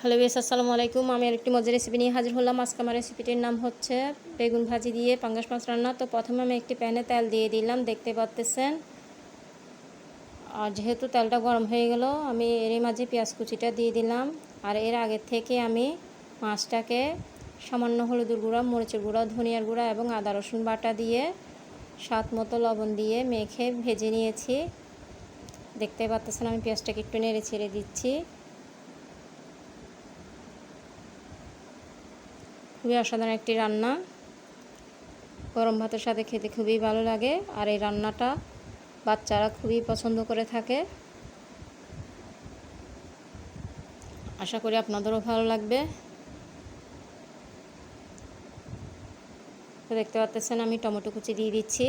Hello base আসসালামু আলাইকুম। আমি আরেকটি মজার রেসিপি নিয়ে হাজির হলাম। আজকে আমার রেসিপিটির নাম হচ্ছে বেগুন ভাজি দিয়ে পাঙ্গাস মাছ রান্না। তো প্রথমে আমি একটি প্যানে তেল দিয়ে দিলাম, দেখতে পাচ্তেছেন আর যেহেতু তেলটা গরম হয়ে গেল, আমি এর মাঝে পেঁয়াজ কুচিটা দিয়ে দিলাম। আর এর আগে থেকে আমি মাছটাকে সামান্য হলুদের গুঁড়া, মরিচের গুঁড়া, ধনিয়ার গুঁড়া এবং আদা, রসুন বাটা দিয়ে স্বাদ মতো লবণ দিয়ে মেখে ভেজে নিয়েছি। দেখতে পাচ্তেছেন আমি পেঁয়াজটাকে একটু নেড়ে ছেড়ে দিচ্ছি। খুবই অসাধারণ একটি রান্না। গরম ভাতের সাথে খেতে খুবই ভালো লাগে। আর এই রান্নাটা বাচ্চারা খুবই পছন্দ করে থাকে। আশা করি আপনাদেরও ভালো লাগবে। দেখতে পাচ্ছেন আমি টমেটো কুচি দিয়ে দিচ্ছি।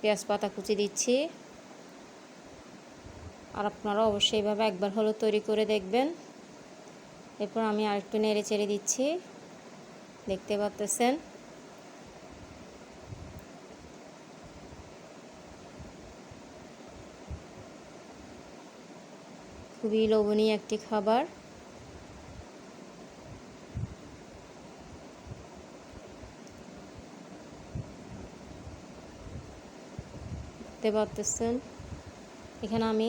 পেঁয়াজ পাতা কুচি দিচ্ছি। আর আপনারা অবশ্যই এইভাবে একবার হলো তৈরি করে দেখবেন। এরপর আমি আরেকটু নেড়ে চেড়ে দিচ্ছি। দেখতে পাচ্তেছেন খুবই লোভনীয় একটি খাবার। দেখতে পাচ্তেছেন এখানে আমি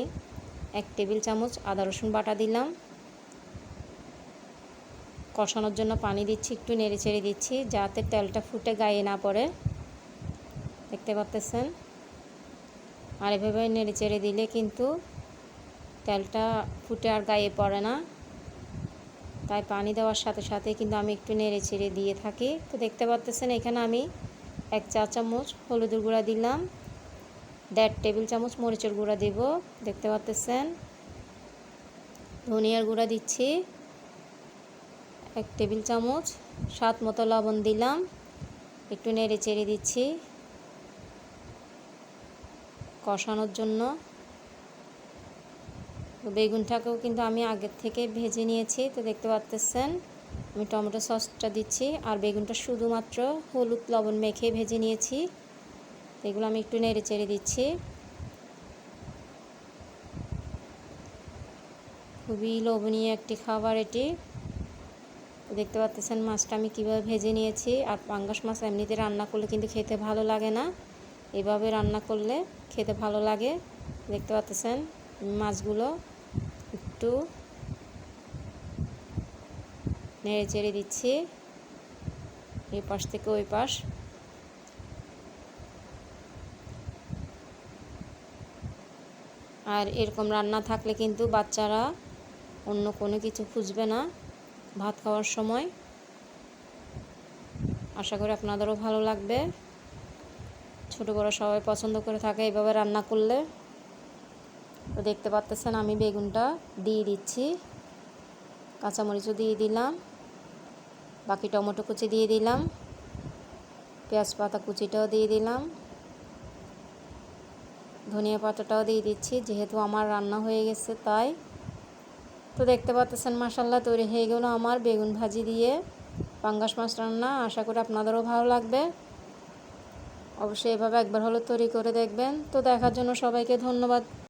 এক টেবিল চামচ আদা রসুন বাটা দিলাম। কষানোর জন্য পানি দিচ্ছি, একটু নেড়ে চেড়ে দিচ্ছি যাতে তেলটা ফুটে গায়ে না পড়ে। দেখতে পাচ্তেছেন আর এভাবে নেড়ে চেড়ে দিলে কিন্তু তেলটা ফুটে আর গায়ে পড়ে না। তাই পানি দেওয়ার সাথে সাথে কিন্তু আমি একটু নেড়ে চেড়ে দিয়ে থাকি। তো দেখতে পাচ্তেছেন এখানে আমি এক চা চামচ হলুদের গুঁড়া দিলাম। দেড় টেবিল চামচ মরিচের গুঁড়া দেব, দেখতে পাচ্তেছেন ধনিয়ার গুঁড়া দিচ্ছি। এক টেবিল চামচ স্বাদ মতো লবণ দিলাম। একটু নেড়ে চেড়ে দিচ্ছি। কষানোর জন্য। বেগুনটাকেও কিন্তু আমি আগের থেকে ভেজে নিয়েছি, তো দেখতে পাচ্তেছেন আমি টমেটো সসটা দিচ্ছি, আর বেগুনটা শুধুমাত্র হলুদ লবণ মেখে ভেজে নিয়েছি। এগুলো আমি একটু নেড়ে চেড়ে দিচ্ছি। খুবই লোভনীয় একটি খাবার এটি। দেখতে পাচ্ছেন মাছটা আমি কীভাবে ভেজে নিয়েছি। আর পাঙ্গাস মাছ এমনিতে রান্না করলে কিন্তু খেতে ভালো লাগে না। এভাবে রান্না করলে খেতে ভালো লাগে। দেখতে পাচ্ছেন মাছগুলো একটু নেড়ে চেড়ে দিচ্ছি। এই পাশ থেকে ওই পাশ আর এরকম রান্না থাকলে কিন্তু বাচ্চারা অন্য কোনো কিছু খুঁজবে না ভাত খাওয়ার সময়। আশা করি আপনাদেরও ভালো লাগবে। ছোটো বড়ো সবাই পছন্দ করে থাকে এইভাবে রান্না করলে। তো দেখতে পাচ্তেছেন আমি বেগুনটা দিয়ে দিচ্ছি। কাঁচামরিচও দিয়ে দিলাম। বাকি টমেটো কুচি দিয়ে দিলাম। পেঁয়াজ পাতা কুচিটাও দিয়ে দিলাম। ধনিয়া পাতাটাও দিয়ে দিচ্ছি, যেহেতু আমার রান্না হয়ে গেছে তাই। তো দেখতে পাচ্ছেন মাসাল্লাহ তৈরি হয়ে গেল আমার বেগুন ভাজি দিয়ে পাঙ্গাস মাছ রান্না। আশা করি আপনাদেরও ভালো লাগবে। অবশ্যই এভাবে একবার হলো তৈরি করে দেখবেন। তো দেখার জন্য সবাইকে ধন্যবাদ।